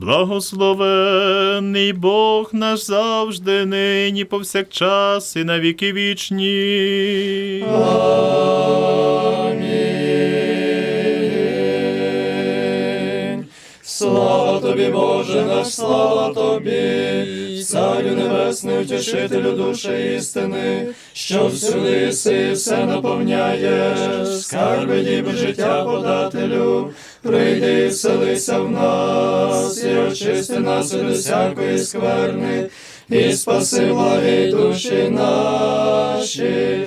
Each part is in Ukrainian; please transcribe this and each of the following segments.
Благословений Бог наш завжди, нині повсякчас і на віки вічні. Амінь. Тобі, Боже наш, слава тобі, Царю небесний, утішителю душі істини, що всюди си все наповняєш, скарби діби життя подателю, прийди і вселися в нас, і очисти нас від усякої скверни, і спаси благі душі наші.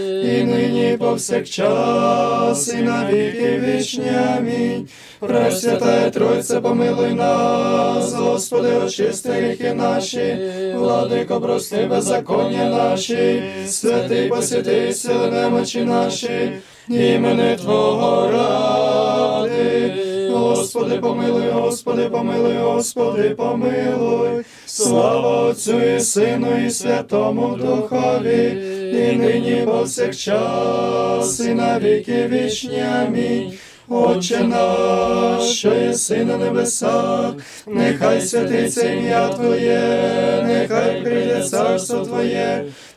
і нині повсякчас, і на віки вічні. Амінь. Пресвятая Тройця, помилуй нас, Господи, очисти гріхи наші, владико, прости беззаконня наші, святий посвяти сили немочі наші, імени Твого ради. Господи, помилуй, Господи, помилуй, Господи, помилуй. Слава Отцю і Сину, і Святому Духові, і нині повсякчас, і на віки вічні. Амінь. Отче наш, що єси на небесах, нехай святиться ім'я Твоє, нехай прийде царство Твоє,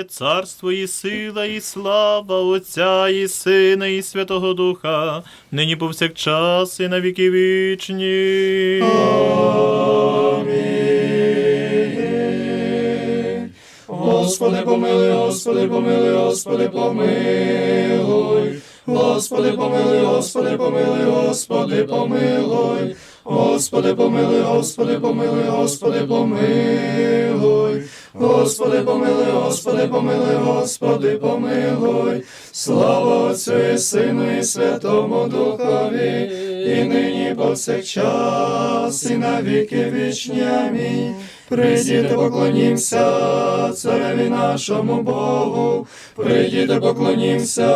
Твоє царство і сила, і слава Отця, і Сина, і Святого Духа, нині повсякчас і на віки вічні. Амінь. Господи, помилуй, Господи, помилуй, Господи, помилуй. Господи, помилуй, Господи, помилуй, Господи, помилуй. Господи, помилуй, Господи, помилуй, Господи, помилуй. Господи, помилуй, Господи, помилуй, Господи, помилуй. Слава Отцю і Сину, і Святому Духові, і нині повсякчас, і на віки вічні. Амінь. Прийдіте, поклонімся цареві нашому Богу, прийдіте, поклонімся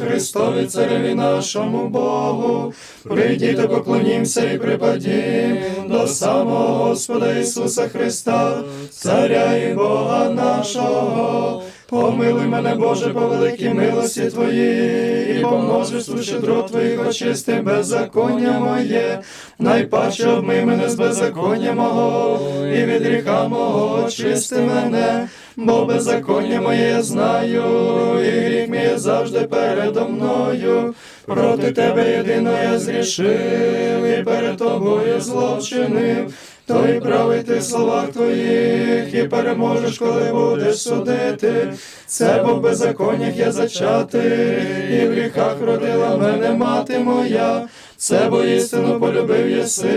Христові цареві нашому Богу, прийдіте, поклонімся і припадім до самого Господа Ісуса Христа, Царя і Бога нашого. Помилуй мене, Боже, по великій милості Твоїй, і по множеству щедро Твоїх очисти беззаконня моє, найпаче обмий мене з беззаконня мого, і від гріха мого очисти мене, бо беззаконня моє я знаю, і гріх мій завжди передо мною. Проти тебе єдино я зрішив, і перед тобою зло То й правий ти в словах твоїх, і переможеш, коли будеш судити. Це бо в беззаконнях я зачати, і в гріхах родила мене мати моя. Це бо істину полюбив єси,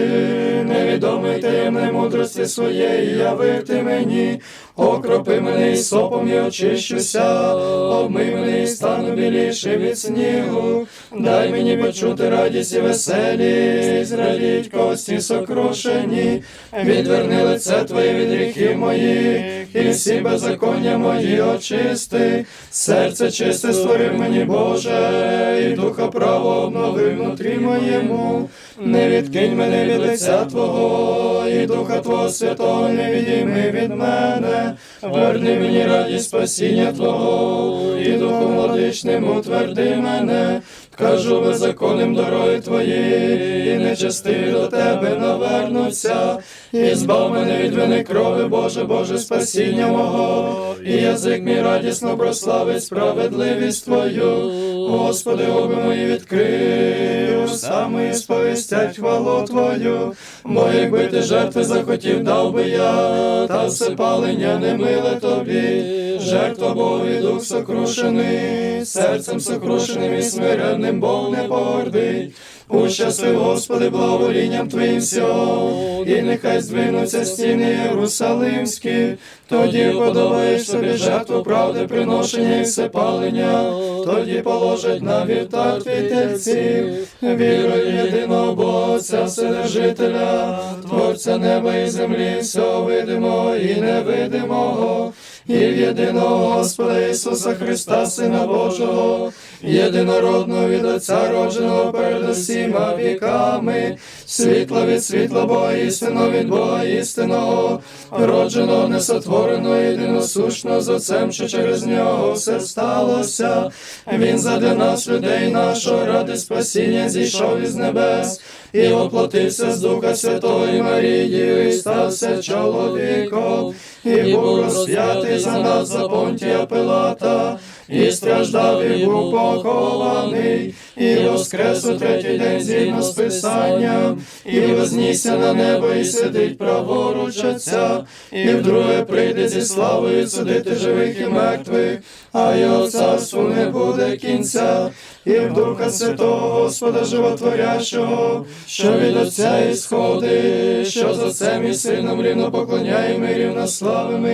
невідомий таємної мудрості своєї, явив ти мені, окропи мене і сопом і очищуся, обмий мене і стану біліше від снігу, дай мені почути радість і веселість, радіть кості сокрушені, відверни лице Твоє від гріхів моїх, і всі беззаконня мої очисти, серце чисте створив мені, Боже, і духа право обнови внутрі моєму, не відкинь мене від лиця Твого, і Духа Твого Святого не відійми від мене, верни мені радість спасіння Твого, і Духом владичним утверди мене, кажу беззаконним дороги Твої, і нечестиві до Тебе навернуться, і збав мене від вини крови, Боже, Боже, спасіння мого, і язик мій радісно прославить справедливість Твою, Господи, оби мої відкрив, саме сповістять хвалу Твою, бо якби ти жертви захотів, дав би я, та все палення не миле тобі, жертва Бові дух сокрушений, серцем сокрушеним і смиренним Бог не погордить. Ущасли, Господи, благоволінням Твоїм всього, і нехай здвинуться стіни Єрусалимські, тоді подобаєш собі жертву правди, приношення і всепалення, тоді положать на вівтар твій тельців, вірою єдиного Бога, Отця Вседержителя, Творця неба і землі, всього видимого і невидимого, і в єдиного Господа Ісуса Христа, Сина Божого, єдинородного від Отця родженого перед усіма віками, світла від світла Бога істинного від Бога істинного, родженого, несотвореного, єдиносушного з Отцем, що через нього все сталося. Він задля нас, людей нашого, ради спасіння зійшов із небес і воплотився з Духа Святого і Марії, і стався чоловіком, і був розп'ятий за нас за Понтія Пилата, і страждав, і був похований, і воскрес у третій день згідно з Писанням, і вознісся на небо, і сидить праворуч Отця, і вдруге прийде зі славою судити живих і мертвих, а його царству не буде кінця, і в Духа Святого Господа Животворящого, що від Отця ісходить, що за Отцем і Сином рівно поклоняємо і рівнославимо,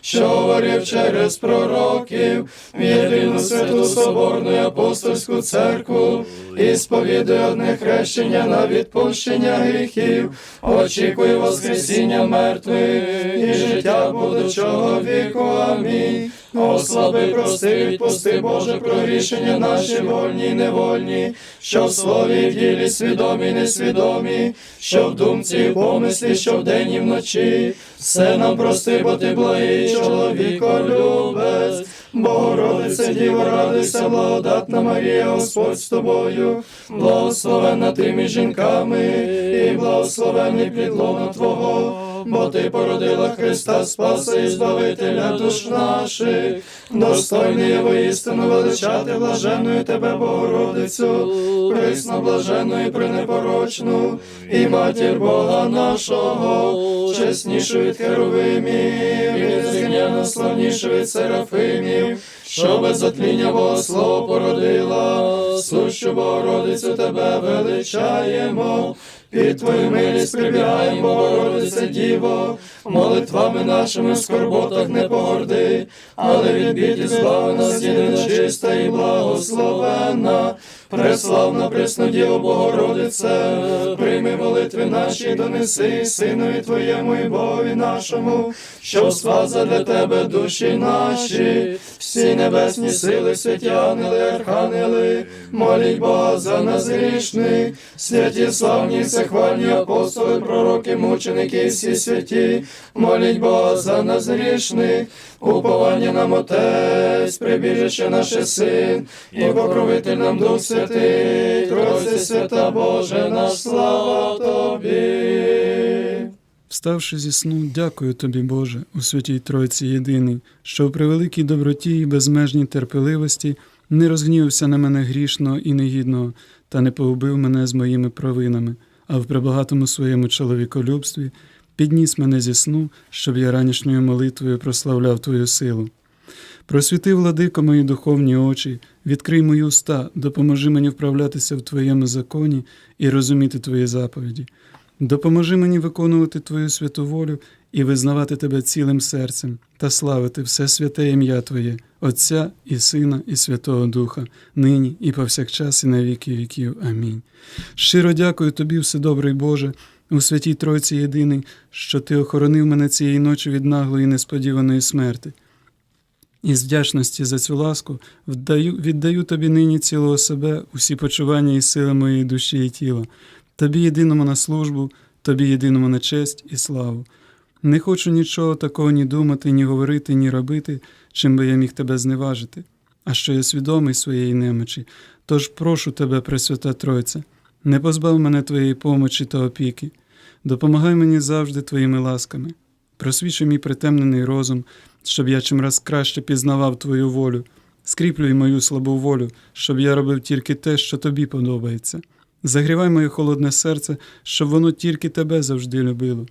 що говорив через пророків, в єдину святу соборну і апостольську церкву, і сповідує одне хрещення на відпущення гріхів, очікує Воскресіння мертвих і життя будучого віку. Амінь. Ослаби, прости, відпусти, Боже, про рішення наші вольні і невольні, що в слові в ділі свідомі, несвідомі, що в думці, в помислі, що вдень і вночі. Все нам прости, бо ти благий чоловіко любець. Богородице, Діво, радуйся, благодатна Марія, Господь з тобою, благословенна ти між жінками, і благословенний плідлона Твого, бо ти породила Христа Спаса і Збавителя душ наших, достойний є воістину величати блаженною тебе, Богородицю, присно блаженну і пренепорочну, і матір Бога нашого, чеснішу від Херовимів, і незрівняно славнішу від Серафимів, що без затління Бога Слово породила, сущу Богородицю тебе величаємо. Під твою милість прибігаємо, Богородице Діво, молитвами нашими в скорботах не погорди, але від біді збави нас єдина чиста і благословенна, преславна пресну Діво Богородице, прийми молитви наші, донеси Синові Твоєму і Богові нашому, що спаса для Тебе душі наші, всі небесні сили, святі ангели, архангели, моліть Бога за нас грішних, святі славні, всехвальні апостоли, пророки, мученики, всі святі, моліть Бога за нас грішних, уповання нам Отець, прибіжище наше Син, і покровитель нам Дух Святий, Тройці свята Боже, наш слава Тобі. Вставши зі сну, дякую тобі, Боже, у святій Тройці єдиний, що в превеликій доброті і безмежній терпеливості не розгнівався на мене грішного і негідного, та не погубив мене з моїми провинами, а в пребагатому своєму чоловіколюбстві підніс мене зі сну, щоб я ранішньою молитвою прославляв Твою силу. Просвіти, владико, мої духовні очі, відкрий мої уста, допоможи мені вправлятися в Твоєму законі і розуміти Твої заповіді. Допоможи мені виконувати Твою святу волю і визнавати Тебе цілим серцем та славити все святе ім'я Твоє, Отця і Сина, і Святого Духа, нині і повсякчас, і на віки віків. Амінь. Щиро дякую Тобі, Вседобрий Боже, у святій Тройці єдиний, що Ти охоронив мене цієї ночі від наглої несподіваної смерти. І з вдячності за цю ласку вдаю, віддаю тобі нині цілого себе, усі почування і сили моєї душі і тіла, тобі єдиному на службу, тобі єдиному на честь і славу. Не хочу нічого такого ні думати, ні говорити, ні робити, чим би я міг тебе зневажити, а що я свідомий своєї немочі, тож прошу тебе, Пресвята Тройця, не позбав мене твоєї помочі та опіки, допомагай мені завжди твоїми ласками, просвічуй мій притемнений розум, щоб я чимраз краще пізнавав Твою волю, скріплюй мою слабу волю, щоб я робив тільки те, що тобі подобається. Загрівай моє холодне серце, щоб воно тільки тебе завжди любило.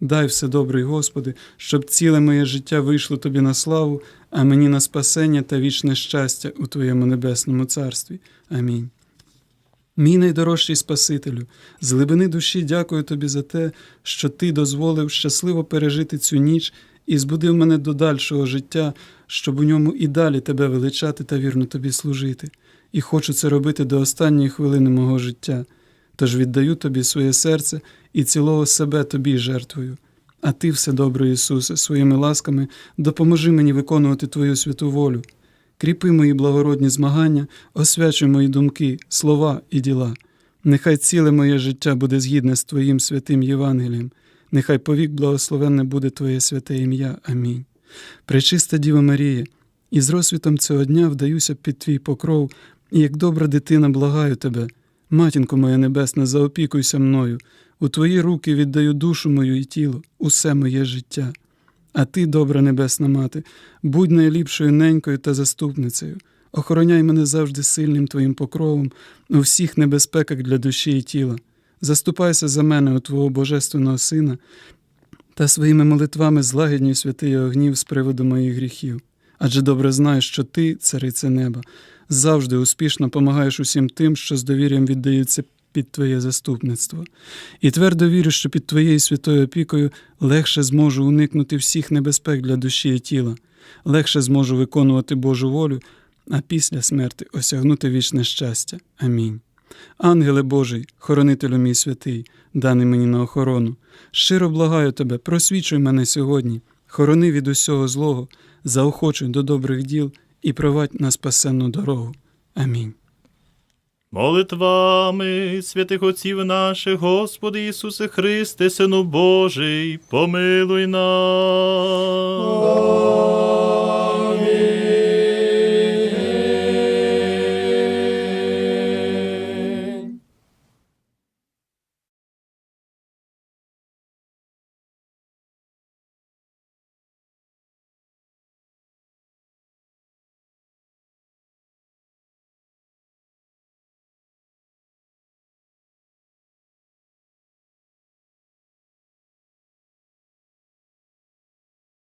Дай все добрий Господи, щоб ціле моє життя вийшло тобі на славу, а мені на спасення та вічне щастя у Твоєму небесному царстві. Амінь. Мій найдорожчий Спасителю, з глибини душі дякую тобі за те, що ти дозволив щасливо пережити цю ніч і збудив мене до дальшого життя, щоб у ньому і далі тебе величати та вірно тобі служити. І хочу це робити до останньої хвилини мого життя. Тож віддаю тобі своє серце і цілого себе тобі жертвую. А ти, все добре, Ісусе, своїми ласками допоможи мені виконувати Твою святу волю. Кріпи мої благородні змагання, освячуй мої думки, слова і діла. Нехай ціле моє життя буде згідне з Твоїм святим Євангелієм, нехай повік благословенне буде Твоє святе ім'я. Амінь. Пречиста Діва Марія, і з розсвітом цього дня вдаюся під Твій покров, і як добра дитина благаю Тебе. Матінко моя небесна, заопікуйся мною, у Твої руки віддаю душу мою і тіло, усе моє життя. А ти, добра небесна мати, будь найліпшою ненькою та заступницею. Охороняй мене завжди сильним Твоїм покровом у всіх небезпеках для душі і тіла. Заступайся за мене у Твого Божественного Сина та своїми молитвами злагіднюй святий огнів з приводу моїх гріхів. Адже добре знаєш, що ти, цариця неба, завжди успішно помагаєш усім тим, що з довір'ям віддаються під Твоє заступництво. І твердо вірю, що під Твоєю святою опікою легше зможу уникнути всіх небезпек для душі і тіла, легше зможу виконувати Божу волю, а після смерти осягнути вічне щастя. Амінь. Ангеле Божий, хоронителю мій святий, даний мені на охорону, щиро благаю тебе, просвічуй мене сьогодні, хорони від усього злого, заохочуй до добрих діл і провадь на спасенну дорогу. Амінь. Молитвами святих отців наших, Господи Ісусе Христе, Сину Божий, помилуй нас.